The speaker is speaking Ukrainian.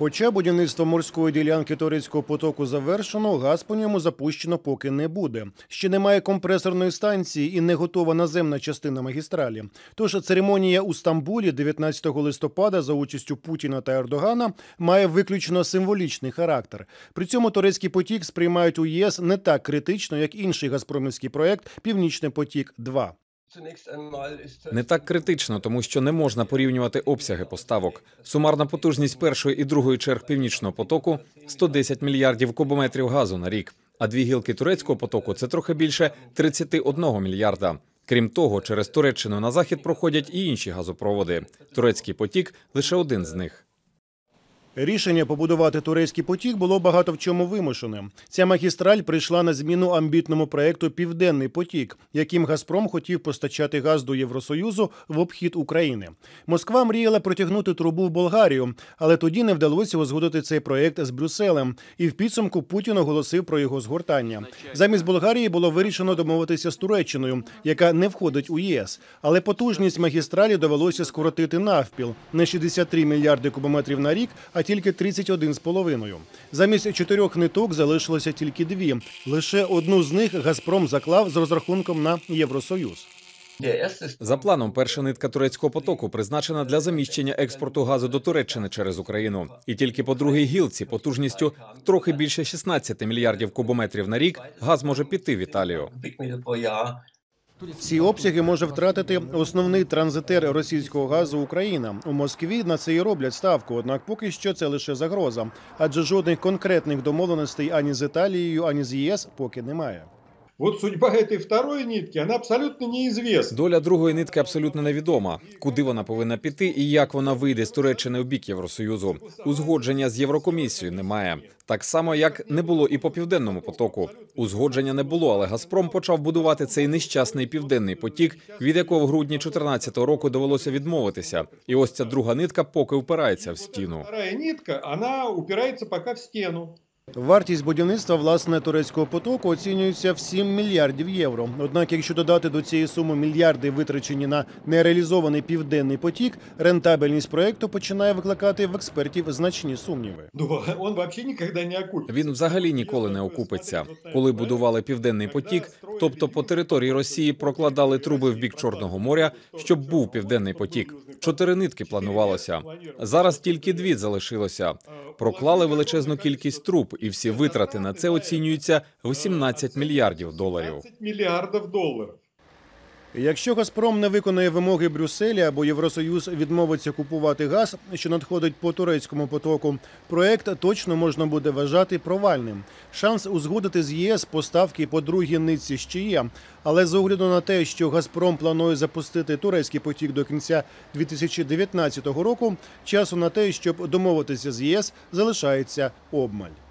Хоча будівництво морської ділянки турецького потоку завершено, газ по ньому запущено поки не буде. Ще немає компресорної станції і не готова наземна частина магістралі. Тож церемонія у Стамбулі 19 листопада за участю Путіна та Ердогана має виключно символічний характер. При цьому турецький потік сприймають у ЄС не так критично, як інший газпромівський проект Північний потік 2 Не так критично, тому що не можна порівнювати обсяги поставок. Сумарна потужність першої і другої черг північного потоку 110 мільярдів кубометрів газу на рік. А дві гілки турецького потоку це трохи більше 31 мільярда. Крім того, через Туреччину на захід проходять і інші газопроводи. Турецький потік лише один з них. Рішення побудувати турецький потік було багато в чому вимушеним. Ця магістраль прийшла на зміну амбітному проекту Південний потік, яким Газпром хотів постачати газ до Євросоюзу в обхід України. Москва мріяла протягнути трубу в Болгарію, але тоді не вдалося узгодити цей проект з Брюсселем. І в підсумку Путін оголосив про його згортання. Замість Болгарії було вирішено домовитися з Туреччиною, яка не входить у ЄС. Але потужність магістралі довелося скоротити навпіл не 63 мільярди кубометрів на рік, а тільки 31,5. Замість чотирьох ниток залишилося тільки дві. Лише одну з них Газпром заклав з розрахунком на Євросоюз. За планом, перша нитка турецького потоку призначена для заміщення експорту газу до Туреччини через Україну. І тільки по другій гілці потужністю трохи більше 16 мільярдів кубометрів на рік газ може піти в Італію. Ці обсяги може втратити основний транзитер російського газу Україна. У Москві на це і роблять ставку. Однак поки що це лише загроза, адже жодних конкретних домовленостей ані з Італією, ані з ЄС поки немає. Вот судьба этой второй нитки, она абсолютно неизвестна. Доля другої нитки абсолютно невідома. Куди вона повинна піти і як вона вийде з Туреччини в бік Євросоюзу. Узгодження з Єврокомісією немає. Так само, як не було і по південному потоку. Узгодження не було, але Газпром почав будувати цей нещасний південний потік, від якого в грудні 2014 року довелося відмовитися. І ось ця друга нитка поки впирається в стіну. Вторая нитка, она упирается пока в стену. Вартість будівництва власне турецького потоку оцінюється в 7 мільярдів євро. Однак, якщо додати до цієї суми мільярди, витрачені на нереалізований південний потік, рентабельність проекту починає викликати в експертів значні сумніви. Ну, он вообще никогда не окупится. Він взагалі ніколи не окупиться. Коли будували південний потік, тобто по території Росії прокладали труби в бік Чорного моря, щоб був південний потік. Чотири нитки планувалося. Зараз тільки дві залишилося. Проклали величезну кількість труб, і всі витрати на це оцінюються в 18 мільярдів доларів. 15 миллиардов долларов. Якщо Газпром не виконає вимоги Брюсселя або Євросоюз відмовиться купувати газ, що надходить по турецькому потоку, проект точно можна буде вважати провальним. Шанс узгодити з ЄС поставки по другій нитці ще є. Але з огляду на те, що Газпром планує запустити турецький потік до кінця 2019 року, часу на те, щоб домовитися з ЄС, залишається обмаль.